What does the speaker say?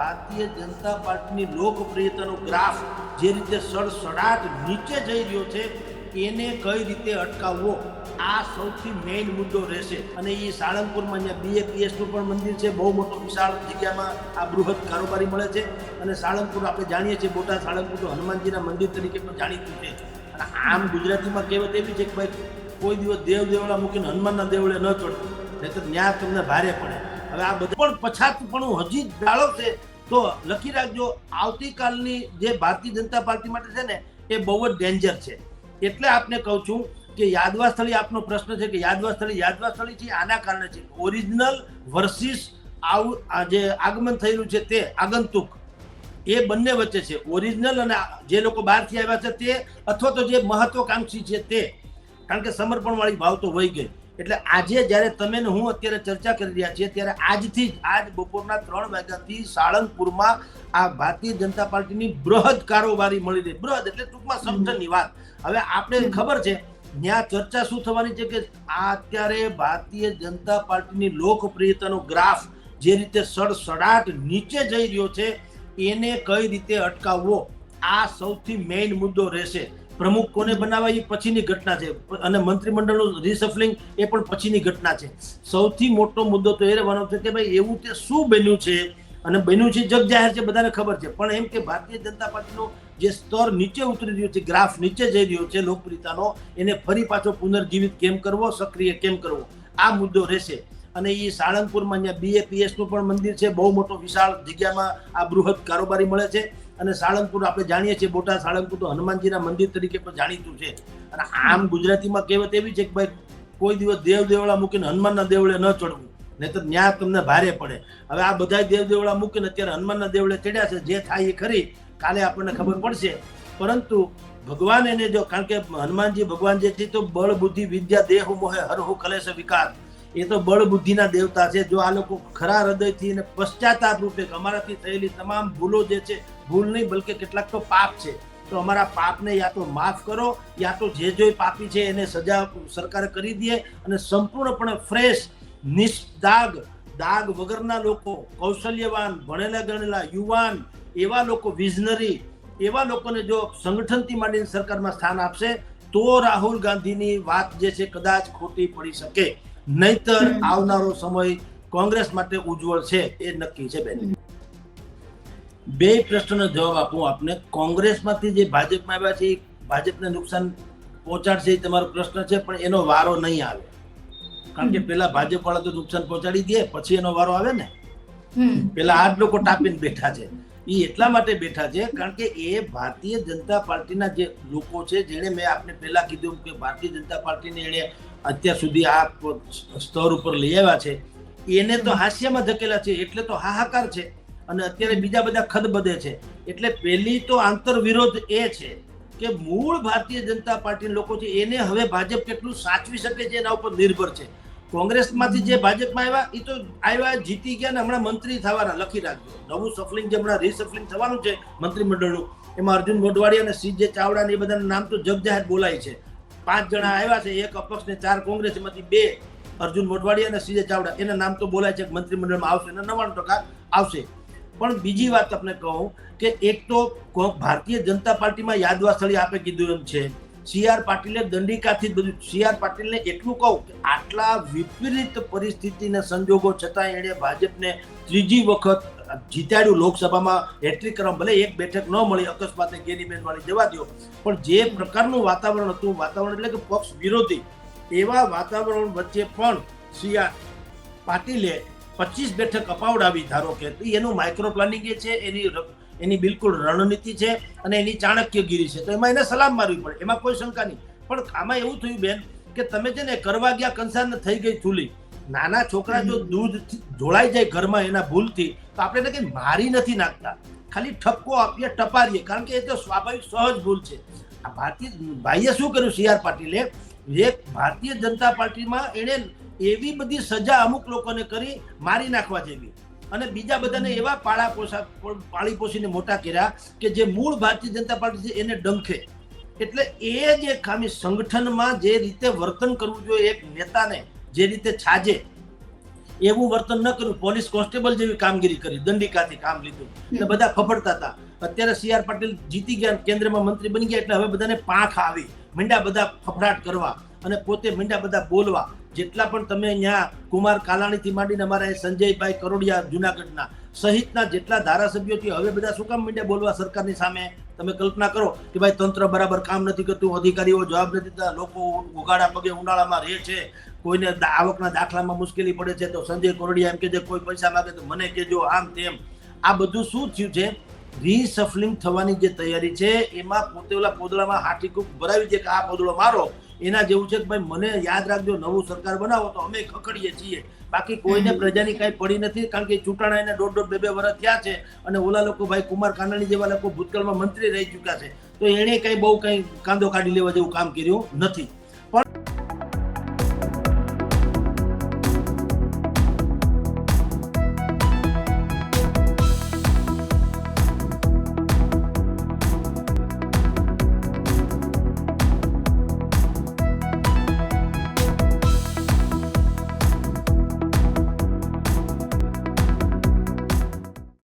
ભારતીય જનતા પાર્ટીની લોકપ્રિયતાનો ગ્રાફ જે રીતે સડસડાટ નીચે જઈ રહ્યો છે, એને કઈ રીતે અટકાવવો? આ સૌથી મેઇન મુદ્દો રહેશે. અને એ સાળંગપુરમાં અહીંયા બીએપીએસનું પણ મંદિર છે. બહુ મોટું વિશાળ જગ્યામાં આ બૃહદ કારોબારી મળે છે. અને સાળંગપુર આપણે જાણીએ છીએ, બોટાદ સાળંગપુર તો હનુમાનજીના મંદિર તરીકે પણ જાણીતું છે. અને આમ ગુજરાતીમાં કહેવત એવી છે કે ભાઈ, કોઈ દિવસ દેવ દેવડા મૂકીને હનુમાનના દેવળે ન ચડતું નહીં તો ન્યાય તમને ભારે પડે. હવે આ બધું પણ પછાતપણું હજી ડાળો છે તો લખી રાખજો, આવતીકાલની જે ભારતીય જનતા પાર્ટી માટે છે ને, એ બહુ જ ડેન્જર છે. એટલે આપને કહું છું કે યાદવા સ્થળી આપનો પ્રશ્ન છે કે યાદવા સ્થળી યાદવા સ્થળી છે, આના કારણે છે. ઓરિજિનલ વર્સિસ આવું જે આગમન થયેલું છે તે આગંતુક. એ બંને વચ્ચે છે. ઓરિજિનલ અને જે લોકો બહારથી આવ્યા છે તે, અથવા તો જે મહત્વકાંક્ષી છે તે. કારણ કે સમર્પણવાળી ભાવ તો વહી ગઈ. એટલે આજે જ્યારે તમે ને હું અત્યારે ચર્ચા કરી રહ્યા છીએ ત્યારે આજથી જ આજ બપોરના ત્રણ વાગ્યાથી સાળંગપુરમાં આ ભારતીય જનતા પાર્ટીની બૃહદ કારોબારી મળી રહી. બૃહદ એટલે ટૂંકમાં સમજણની વાત. હવે આપણે ખબર છે ત્યાં ચર્ચા શું થવાની છે કે આ અત્યારે ભારતીય જનતા પાર્ટીની લોકપ્રિયતાનો ગ્રાફ જે રીતે સડસડાટ નીચે જઈ રહ્યો છે એને કઈ રીતે અટકાવવો? આ સૌથી મેઇન મુદ્દો રહેશે. પ્રમુખ કોને બનાવવા એ પછીની ઘટના છે. અને મંત્રીમંડળનું રિસફલિંગ એ પણ પછીની ઘટના છે. સૌથી મોટો મુદ્દો તો એ રહેવાનો છે કે ભાઈ એવું તે શું બન્યું છે? અને બન્યું છે જગ જાહેર છે, બધાને ખબર છે. પણ એમ કે ભારતીય જનતા પાર્ટીનો જે સ્તર નીચે ઉતરી રહ્યો છે, ગ્રાફ નીચે જઈ રહ્યો છે, લોકપ્રિયતાનો, એને ફરી પાછો પુનર્જીવિત કેમ કરવો, સક્રિય કેમ કરવો? આ મુદ્દો રહેશે. અને એ સાળંગપુરમાં અહીંયા બીએપીએસનું પણ મંદિર છે, બહુ મોટો વિશાળ જગ્યામાં આ બૃહદ કારોબારી મળે છે. અને સાળંગપુર આપણે જાણીએ છીએ, બોટાદ સાળંગપુર તો હનુમાનજીના મંદિર તરીકે પણ જાણીતું છે. અને આમ ગુજરાતીમાં કહેવત એવી છે કે ભાઈ, કોઈ દિવસ દેવ દેવળા મૂકીને હનુમાનના દેવળે ન ચડવું નહીં તો ન્યાય તમને ભારે પડે. હવે આ બધા દેવ દેવળા મૂકીને અત્યારે હનુમાનના દેવળે ચડ્યા છે, જે થાય એ ખરી, કાલે આપણને ખબર પડશે. પરંતુ ભગવાન એને જો, કારણ કે હનુમાનજી ભગવાન જે છે તો બળ, બુદ્ધિ, વિદ્યા, દેહ, મોહે હરહુ કલેશ, વિકાર, એ તો બળ, બુદ્ધિના દેવતા છે. જો આ લોકો ખરા હૃદયથી અને પશ્ચાતાપ રૂપે અમારાથી થયેલી તમામ ભૂલો જે છે ભૂલ નહીં બલકે કેટલાક તો પાપ છે. તો અમારા પાપને યા તો માફ કરો યા તો જે જોઈ પાપી છે એને સજા સરકારે કરી દે અને સંપૂર્ણપણે ફ્રેશ નિષ્દાગ દાગ વગરના લોકો કૌશલ્યવાન ભણેલા ગણેલા યુવાન એવા લોકો વિઝનરી એવા લોકોને જો સંગઠનથી માંડીને સરકારમાં સ્થાન આપશે તો રાહુલ ગાંધીની વાત જે છે કદાચ ખોટી પડી શકે. નહીતર આવનારો સમય કોંગ્રેસ માટે ઉજ્જવળ છે એ નક્કી છે બેન. બે પ્રશ્નનો જવાબ આપું આપને. કોંગ્રેસમાંથી જે ભાજપમાં આવ્યા છે એ ભાજપને નુકસાન પહોંચાડશે એ તમારો પ્રશ્ન છે પણ એનો વારો નહીં આવે. કારણ કે પેલા ભાજપ વાળા તો નુકસાન પહોંચાડી દે પછી એનો વારો આવે ને. પેલા આઠ લોકો ટાપીને બેઠા છે. એ એટલા માટે બેઠા છે કારણ કે એ ભારતીય જનતા પાર્ટીના જે લોકો છે જેણે મેં આપને પહેલા કીધું કે ભારતીય જનતા પાર્ટીને એણે અત્યાર સુધી આ સ્તર ઉપર લઈ આવ્યા છે એને તો હાસ્યમાં ધકેલા છે એટલે તો હાહાકાર છે. અને અત્યારે બીજા બધા ખદબદે છે. એટલે પહેલી તો આંતર વિરોધ એ છે કે મૂળ ભારતીય જનતા પાર્ટીના લોકો છે એને હવે ભાજપ કેટલું સાચવી શકે છે એના ઉપર નિર્ભર છે. કોંગ્રેસમાંથી જે ભાજપમાં આવ્યા એ તો આવ્યા, જીતી ગયા ને હમણાં મંત્રી થવાના, લખી રાખજો. નવું સફલિંગ જે હમણાં રીસફલિંગ થવાનું છે મંત્રીમંડળનું, એમાં અર્જુન મોઢવાડી અને સી જે ચાવડા એ બધાના નામ તો જગજાહેર બોલાય છે. પાંચ જણા આવ્યા છે, એક અપક્ષ ને ચાર કોંગ્રેસ, એમાંથી બે અર્જુન મોઢવાડી અને સીજે ચાવડા, એના નામ તો બોલાય છે મંત્રીમંડળમાં આવશે અને નવ્વાણું ટકા આવશે. પણ બીજી વાત તમને કહું કે એક તો ભારતીય જનતા પાર્ટીમાં યાદવા સ્થળે આપે કીધું એમ છે. સી આર પાટીલે દંડિકાથી બધું, સી આર પાટીલને એટલું કહું કે આટલા વિપરીત પરિસ્થિતિના સંજોગો છતાં એણે ભાજપને ત્રીજી વખત જીતાડ્યું લોકસભામાં, હેટ્રિક કરવા, ભલે એક બેઠક ન મળી, અકસ્માતે ગેરીબેન વાળી જવા દો પણ જે પ્રકારનું વાતાવરણ હતું, વાતાવરણ એટલે કે પક્ષ વિરોધી, એવા વાતાવરણ વચ્ચે પણ સી આર પાટીલે પચીસ બેઠક અપાવડાવી ધારો કે એનું માઇક્રો પ્લાનિંગ એ છે એની એની બિલકુલ રણનીતિ છે અને એની ચાણક્યગીરી છે. તો એમાં એને સલામ મારવી પડે એમાં કોઈ શંકા નહીં. પણ આમાં એવું થયું બેન કે તમે છે ને કરવા ગયા કંસાર થઈ ગઈ ચૂલી. નાના છોકરા જો દૂધ જોડાઈ જાય ઘરમાં એના ભૂલથી તો આપણે એને કંઈ મારી નથી નાખતા. ખાલી ઠપકો આપીએ ટપારીએ કારણ કે એ તો સ્વાભાવિક સહજ ભૂલ છે. આ ભારતીય ભાઈએ શું કર્યું? સી આર પાટીલે એક ભારતીય જનતા પાર્ટીમાં એણે એવી બધી સજા અમુક લોકોને કરી મારી નાખવા જેવી. અને બીજા બધાને એવા પાળા પોસા પાળી પોસીને મોટા કર્યા કે જે મૂળ ભારતીય જનતા પાર્ટી છે એને ડંખે. એટલે એ જે ખામી સંગઠનમાં જે રીતે વર્તન કરવું જોઈએ એક નેતાને જે રીતે છાજે એવું વર્તન ન કર્યું પોલીસ કોન્સ્ટેબલ જેવી કામગીરી કરી દંડિકાથી કામ લીધું. એટલે બધા ફફડતા હતા. અત્યારે સી આર પાટીલ જીતી ગયા કેન્દ્રમાં મંત્રી બની ગયા એટલે હવે બધાને પાંખ આવી. મીંડા બધા ફફડાટ કરવા અને પોતે મીંડા બધા બોલવા. જેટલા પણ તમે અહીંયા કુમાર કાલાણીથી માંડીને અમારા સંજયભાઈ કરોડિયા જુનાગઢના સહિતના જેટલા ધારાસભ્યો છે, હવે બધા શું કામ મીડિયા બોલવા સરકારની સામે? તમે કલ્પના કરો કે ભાઈ તંત્ર બરાબર કામ નથી કરતું, અધિકારીઓ જવાબ નથી દેતા, લોકો ઉઘાડા પગે ઉનાળામાં રહે છે, કોઈને આવકના દાખલામાં મુશ્કેલી પડે છે, તો સંજય કરોડિયા એમ કે છે કોઈ પૈસા માગે તો મને કહેજો, આમ તેમ. આ બધું શું થયું છે? રીસફલિંગ થવાની જે તૈયારી છે, એમાં પોતે ઓલા પોદળામાં હાથી કૂક ભરાવી દે કે આ પોદળો મારો. એના જેવું છે કે ભાઈ મને યાદ રાખજો નવું સરકાર બનાવો તો અમે ખકડીએ છીએ. બાકી કોઈને પ્રજાની કાંઈ પડી નથી કારણ કે ચૂંટાણા એને દોઢ દોઢ બે બે વર્ષ થયા છે અને ઓલા લોકો ભાઈ કુમાર કાનાણી જેવા લોકો ભૂતકાળમાં મંત્રી રહી ચૂક્યા છે. તો એણે કંઈ બહુ કંઈ કાંદો કાઢી લેવા જેવું કામ કર્યું નથી. પણ